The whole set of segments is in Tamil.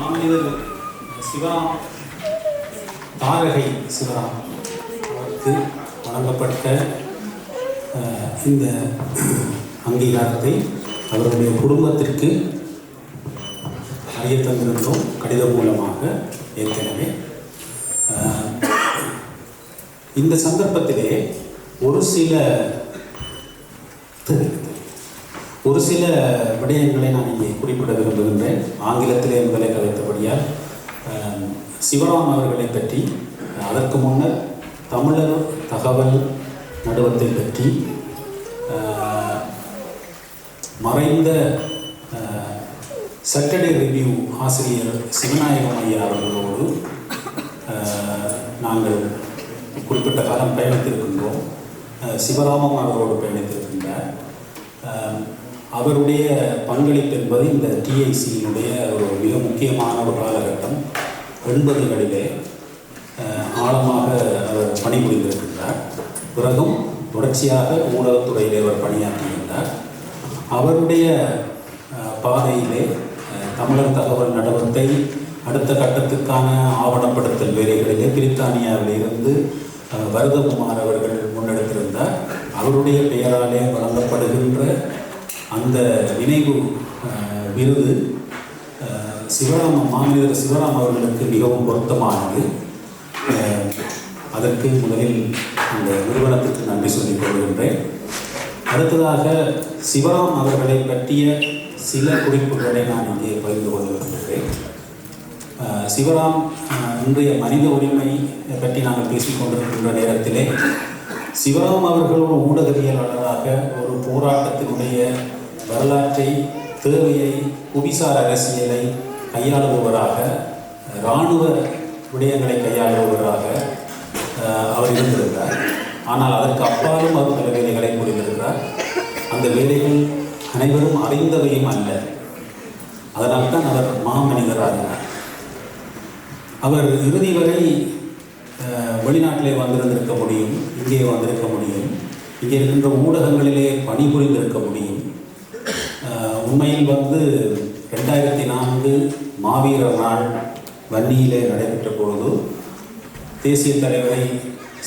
மாமனிதர் சிவராம் தாரகை சிவராம் அவருக்கு வழங்கப்பட்ட இந்த அங்கீகாரத்தை அவருடைய குடும்பத்திற்கு அறிய தந்திருந்தோம் கடிதம் மூலமாக ஏற்கனவே. இந்த சந்தர்ப்பத்திலே ஒரு சில ஒரு சில விடயங்களை நான் இங்கே குறிப்பிட விரும்புகின்றேன். ஆங்கிலத்திலே முதலே கலைத்தபடியால் சிவராம் அவர்களை பற்றி அதற்கு முன்னர் தமிழர் தகவல் நடுவத்தை பற்றி மறைந்த சட்டர்டே ரிவ்யூ ஆசிரியர் சிவநாயகம் ஐயா அவர்களோடு நாங்கள் குறிப்பிட்ட காலம் பயணித்திருக்கின்றோம். சிவராமம் அவரோடு பயணித்திருக்கின்றார். அவருடைய பங்களிப்பு என்பது இந்த டிஐசியினுடைய ஒரு மிக முக்கியமான ஒரு காலகட்டம். எண்பதுகளிலே ஆழமாக அவர் பணிபுரிந்திருக்கின்றார். பிறகும் தொடர்ச்சியாக ஊடகத்துறையிலே அவர் பணியாற்றியிருந்தார். அவருடைய பாதையிலே தமிழர் தகவல் நடவத்தை அடுத்த கட்டத்துக்கான ஆவணப்படுத்தல் வேலைகளிலே பிரித்தானியாவிலிருந்து வருதகுமார் அவர்கள் முன்னெடுத்திருந்தார். அவருடைய பெயராலே வழங்கப்படுகின்ற அந்த நினைவு விருது சிவராம மாமனிதர் சிவராம் அவர்களுக்கு மிகவும் பொருத்தமானது. அதற்கு முதலில் அந்த நிறுவனத்திற்கு நன்றி சொல்லிக் கொள்கின்றேன். அடுத்ததாக சிவராம் அவர்களை பற்றிய சில குறிப்புகளை நான் இங்கே பகிர்ந்து கொள்ள விரும்புகிறேன். சிவராம் இன்றைய மனித உரிமை பற்றி நாங்கள் பேசிக் கொண்டிருக்கின்ற நேரத்திலே சிவராம் அவர்கள் ஒரு ஊடகவியலாளராக ஒரு போராட்டத்தினுடைய வரலாற்றை தேவையை புவிசார் அரசியலை கையாளுபவராக இராணுவ விடயங்களை கையாளுபவராக அவர் இருந்திருந்தார். ஆனால் அதற்கு அப்பாலும் அவர் பல வேலைகளை புரிந்திருக்கிறார். அந்த வேலைகள் அனைவரும் அறிந்தவையும் அல்ல. அதனால்தான் அவர் மாமனிதராகிறார் அவர் இறுதி வரை வெளிநாட்டிலே வந்திருந்திருக்க முடியும் இங்கே வந்திருக்க முடியும். இங்கே இருக்கின்ற ஊடகங்களிலே பணிபுரிந்திருக்க முடியும். உண்மையில் வந்து ரெண்டாயிரத்தி நான்கு மாவீரர் நாள் வன்னியிலே நடைபெற்ற பொழுது தேசிய தலைவரை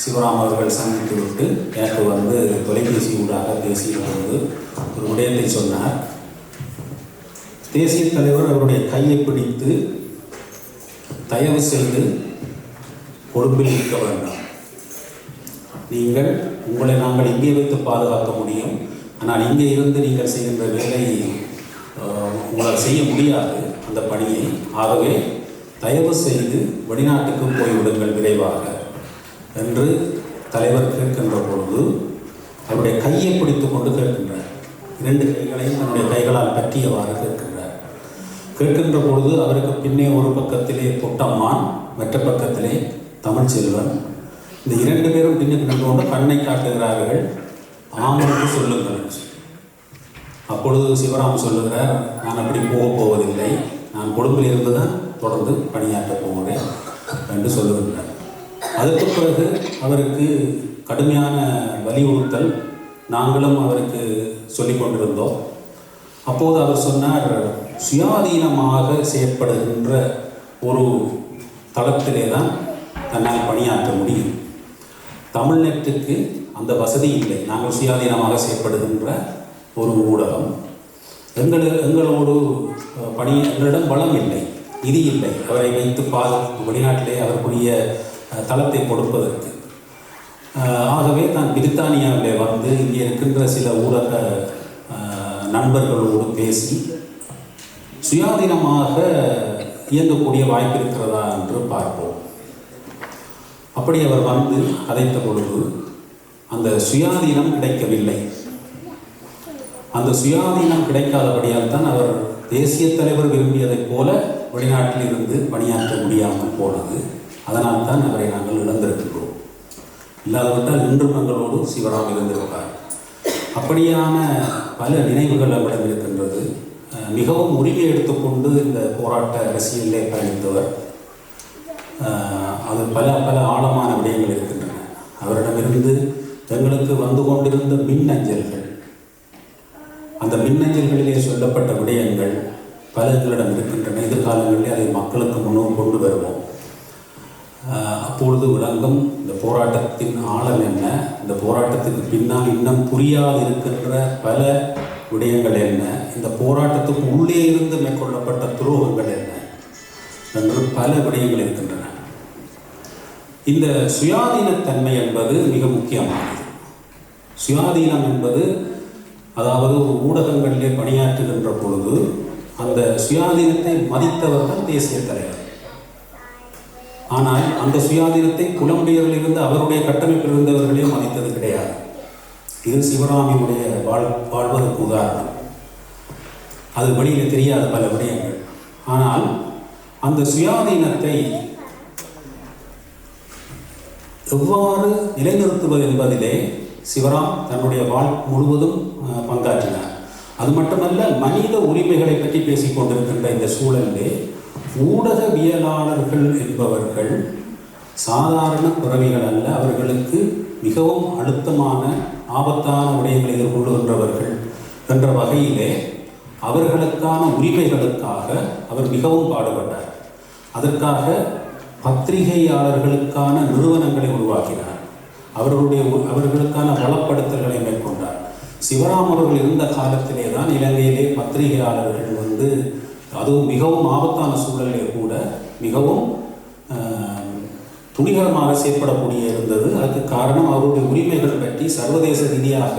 சிவராம் அவர்கள் சந்தித்து விட்டு எனக்கு வந்து தொலைபேசி ஊடாக பேசிய பொழுது ஒரு விடயத்தை சொன்னார். தேசிய தலைவர் அவருடைய கையை பிடித்து தயவு செய்து பொறுப்பில் இருக்க வேண்டாம். நீங்கள் உங்களை நாங்கள் இங்கே வைத்து பாதுகாக்க முடியும். ஆனால் இங்கே இருந்து நீங்கள் செய்கின்ற வேலை உங்களால் செய்ய முடியாது அந்த பணியை. ஆகவே தயவு செய்து வெளிநாட்டுக்கு போய்விடுங்கள் விரைவாக என்று தலைவர் கேட்கின்ற பொழுது அவருடைய கையை பிடித்து கொண்டு கேட்கின்றார். இரண்டு கைகளையும் தன்னுடைய கைகளால் பற்றியவாறு கேட்கின்றார். கேட்கின்ற பொழுது அவருக்கு பின்னே ஒரு பக்கத்திலே பொட்டம்மான் மற்ற பக்கத்திலே தமிழ்ச்செல்வன் இந்த இரண்டு பேரும் பின்னுக்கு நின்று கொண்டு கண்ணை காட்டுகிறார்கள். ஆமனுக்கு சொல்லுங்கள். என்று அப்பொழுது சிவராம் சொல்லுகிறார் நான் அப்படி போக போவதில்லை. நான் கொழும்பில் இருந்து தான் தொடர்ந்து பணியாற்றப் போகிறேன் என்று சொல்லுகின்றார். அதற்கு பிறகு அவருக்கு கடுமையான வலியுறுத்தல் நாங்களும் அவருக்கு சொல்லிக் கொண்டிருந்தோம். அப்போது அவர் சொன்னார் சுயாதீனமாக செயற்படுகின்ற ஒரு தளத்திலே தான் தன்னால் பணியாற்ற முடியும். தமிழ்நெட்டுக்கு அந்த வசதி இல்லை. நாங்கள் சுயாதீனமாக செயற்படுகின்ற ஒரு ஊடகம். எங்கள் எங்களோடு பணி எங்களிடம் வளம் இல்லை நிதி இல்லை. அவரை வைத்து பாது வெளிநாட்டிலே அவருக்குரிய தளத்தை கொடுப்பதற்கு. ஆகவே நான் பிரித்தானியாவிலே வந்து இங்கே இருக்கின்ற சில ஊடக நண்பர்களோடு பேசி சுயாதீனமாக இயங்கக்கூடிய வாய்ப்பு இருக்கிறதா என்று பார்ப்போம். அப்படி அவர் வந்து அதைத்த பொழுது அந்த சுயாதீனம் கிடைக்கவில்லை. அந்த சுயாதீனம் கிடைக்காதபடியால் தான் அவர் தேசிய தலைவர் விரும்பியதைப் போல வெளிநாட்டில் இருந்து பணியாற்ற முடியாமல் போனது. அதனால் தான் அவரை நாங்கள் இழந்திருக்கின்றோம். இல்லாதவிட்டால் இன்றும் எங்களோடு சிவராம் இருந்திருப்பார். அப்படியான பல நினைவுகள் அவரிடம் இருக்கின்றது. மிகவும் உரிமை எடுத்துக்கொண்டு இந்த போராட்ட அரசியலிலே பயணித்தவர். அது பல பல ஆழமான விடயங்கள் இருக்கின்றன. அவரிடமிருந்து எங்களுக்கு வந்து கொண்டிருந்த மின் அஞ்சல்கள் அந்த மின்னஞ்சல்களிலே சொல்லப்பட்ட விடயங்கள் பல எங்களிடம் இருக்கின்றன. எதிர்காலங்களிலே அதை மக்களுக்கு முன்னும் கொண்டு வருவோம். அப்பொழுது விளங்கும் இந்த போராட்டத்தின் ஆழம் என்ன? இந்த போராட்டத்துக்கு பின்னால் இன்னும் புரியாது இருக்கின்ற பல விடயங்கள் என்ன? இந்த போராட்டத்துக்கு உள்ளே இருந்து மேற்கொள்ளப்பட்ட துரோகங்கள் என்ன? என்று பல விடயங்கள் இருக்கின்றன. இந்த சுயாதீனத்தன்மை என்பது மிக முக்கியமானது. சுயாதீனம் என்பது அதாவது ஒரு ஊடகங்களிலே பணியாற்றுகின்ற பொழுது அந்த சுயாதீனத்தை மதித்தவர்கள் தேசிய தலைவர். ஆனால் அந்த சுயாதீனத்தை புலம்பெயர்லிருந்து அவருடைய கட்டமைப்பில் இருந்தவர்களே மதித்தது கிடையாது. இது சிவராமியுடைய வாழ் வாழ்வதற்கு உதாரணம். அது வெளியில் தெரியாத பல விடயங்கள். ஆனால் அந்த சுயாதீனத்தை எவ்வாறு நிலைநிறுத்துவது என்பதிலே சிவராம் தன்னுடைய வாழ் முழுவதும் பங்காற்றினார். அது மட்டுமல்ல மனித உரிமைகளை பற்றி பேசிக் கொண்டிருக்கின்ற இந்த சூழலிலே ஊடகவியலாளர்கள் என்பவர்கள் சாதாரண பிறவிகள் அல்ல அவர்களுக்கு மிகவும் அழுத்தமான ஆபத்தான விடயங்களை எதிர்கொள்ளுகின்றவர்கள் என்ற வகையிலே அவர்களுக்கான உரிமைகளுக்காக அவர் மிகவும் பாடுபட்டார். அதற்காக பத்திரிகையாளர்களுக்கான நிறுவனங்களை உருவாக்கினார். அவர்களுடைய உ- அவர்களுக்கான வளப்படுத்தல்களை மேற்கொண்டார். சிவராம் அவர்கள் இருந்த காலத்திலே தான் இலங்கையிலே பத்திரிகையாளர்கள் வந்து அதுவும் மிகவும் ஆபத்தான சூழலிலே கூட மிகவும் துணிகரமாக செயற்படக்கூடிய இருந்தது. அதுக்கு காரணம் அவருடைய உரிமைகள் பற்றி சர்வதேச ரீதியாக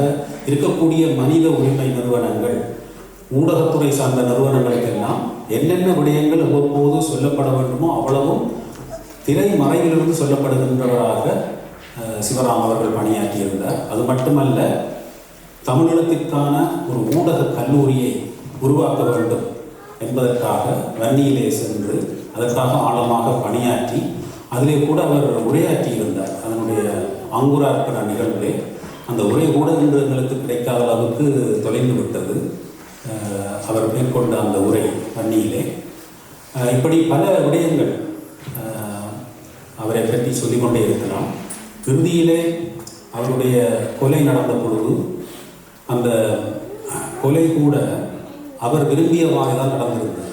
இருக்கக்கூடிய மனித உரிமை நிறுவனங்கள் ஊடகத்துறை சார்ந்த நிறுவனங்களுக்கெல்லாம் என்னென்ன விடயங்கள் அவ்வப்போது சொல்லப்பட வேண்டுமோ அவ்வளவும் திரை மறைவிலிருந்து சொல்லப்படுகின்றவராக சிவராம் அவர்கள் பணியாற்றியிருந்தார். அது மட்டுமல்ல தமிழகத்திற்கான ஒரு ஊடக கல்லூரியை உருவாக்க வேண்டும் என்பதற்காக வன்னியிலே சென்று அதற்காக ஆழமாக பணியாற்றி அதிலே கூட அவர் உரையாற்றி இருந்தார் அதனுடைய அங்குரார்ப்பண நிகழ்விலே அந்த உரை கூட இன்று எங்களுக்கு கிடைக்காத அளவுக்கு தொலைந்து விட்டது. அவர் மேற்கொண்ட அந்த உரை வன்னியிலே. இப்படி பல விடயங்கள் அவரை பற்றி சொல்லிக்கொண்டே இருக்கலாம். இறுதியிலே அவருடைய கொலை நடந்த பொழுது அந்த கொலை கூட அவர் விரும்பியவாறு தான் நடந்திருந்தது.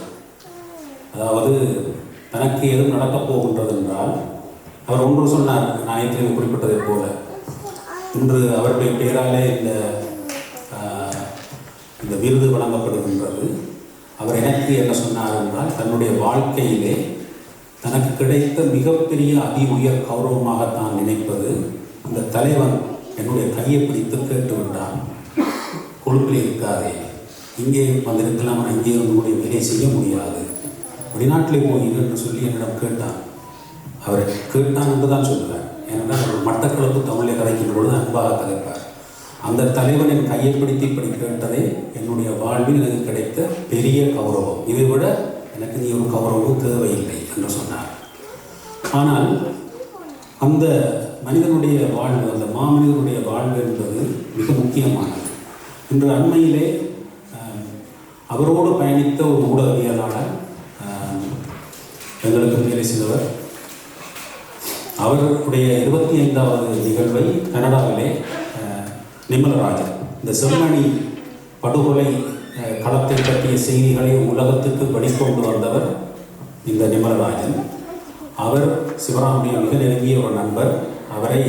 அதாவது தனக்கு எதுவும் நடக்கப் போகின்றது என்றால் அவர் ஒன்று சொன்னார் நான் ஏற்கனவே குறிப்பிட்டதைப் போல. இன்று அவருடைய பெயராலே இந்த இந்த விருது வழங்கப்படுகின்றது. அவர் எனக்கு என்ன சொன்னார் என்றால் தன்னுடைய வாழ்க்கையிலே தனக்கு கிடைத்த மிகப்பெரிய அதி உயர் கௌரவமாக தான் நினைப்பது இந்த தலைவன் என்னுடைய கையை பிடித்து கேட்டு விட்டான் கொழுப்பில் இருக்காதே. இங்கே வந்திருக்கலாம். ஆனால் இங்கே உங்களுடைய கூட வேலை செய்ய முடியாது. வெளிநாட்டிலே போய் என்று சொல்லி என்னிடம் கேட்டான். அவரை கேட்டான் என்று தான் சொல்லுவேன். ஏனென்றால் அவர் மட்டக்களப்பு தமிழை கதைக்கின்ற பொழுது அன்பாக கதைப்பார். அந்த தலைவனின் கையை பிடித்து இப்படி கேட்டதே என்னுடைய வாழ்வில் எனக்கு கிடைத்த பெரிய கௌரவம். இதை விட எனக்கு நீ ஒரு கௌரவம் தேவையில்லை. என்று சொன்னார். ஆனால் அந்த மனிதனுடைய வாழ்வு அந்த மாமனிதனுடைய வாழ்வு என்பது மிக முக்கியமானது. இன்று அண்மையிலே அவரோடு பயணித்த ஒரு ஊடகவியலாளர் எங்களுக்கு வேலை செய்தவர் அவர்களுடைய இருபத்தி ஐந்தாவது நிகழ்வை கனடாவிலே நிம்மலராஜர் நிமலராஜன் இந்த செம்மணி படுகொலை களத்தை பற்றிய செய்திகளை உலகத்துக்கு வெளிக்கொண்டு வந்தவர் இந்த நிமலராஜன். அவர் சிவராமுடைய மிக நெருங்கிய ஒரு நண்பர். அவரை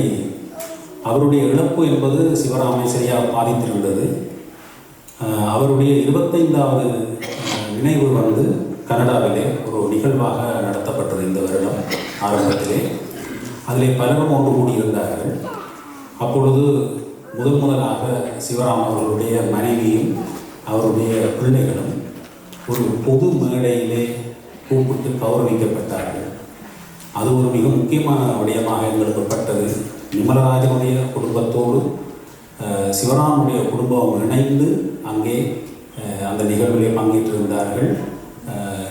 அவருடைய இழப்பு என்பது சிவராமை சரியாக பாதித்திருந்தது. அவருடைய இருபத்தைந்தாவது நினைவு வந்து கனடாவிலே ஒரு நிகழ்வாக நடத்தப்பட்டது இந்த வருடம் ஆரம்பத்திலே. அதிலே பலரும் ஒன்று கூடியிருந்தார்கள். அப்பொழுது முதல் முதலாக சிவராம் அவர்களுடைய மனைவியும் அவருடைய பிள்ளைகளும் ஒரு பொது மேடையிலே கூப்பிட்டு கௌரவிக்கப்பட்டார்கள். அது ஒரு மிக முக்கியமான விடயமாக எங்களுக்குப்பட்டது நிமலராஜனுடைய குடும்பத்தோடு சிவராமனுடைய சிவராமுடைய குடும்பம் இணைந்து அங்கே அந்த நிகழ்விலே பங்கேற்றிருந்தார்கள்.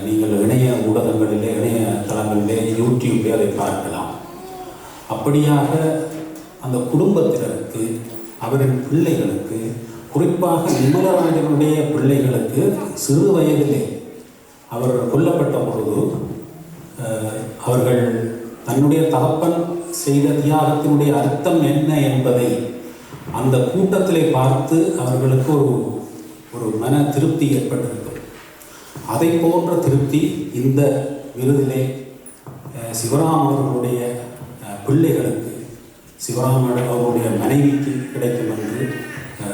நீங்கள் இணைய ஊடகங்களிலே இணைய தளங்களிலே யூடியூப்லேயே அதை பார்க்கலாம். அப்படியாக அந்த குடும்பத்தினருக்கு அவரின் பிள்ளைகளுக்கு குறிப்பாக நிமலராஜனுடைய பிள்ளைகளுக்கு சிறு வயதிலே அவர் கொல்லப்பட்ட பொழுது அவர்கள் தன்னுடைய தகப்பன் செய்த தியாகத்தினுடைய அர்த்தம் என்ன என்பதை அந்த கூட்டத்திலே பார்த்து அவர்களுக்கு ஒரு ஒரு மன திருப்தி ஏற்பட்டிருக்கும். அதை போன்ற திருப்தி இந்த விருதிலே சிவராம் அவர்களுடைய பிள்ளைகளுக்கு சிவராம் அவர்களுடைய மனைவிக்கு கிடைக்கும் என்று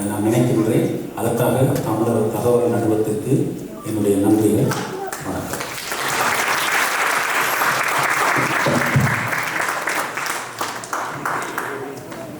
நான் நினைக்கின்றேன். அதற்காக தமிழர் தகவல் நடுவத்திற்கு என்னுடைய நன்றிகள்.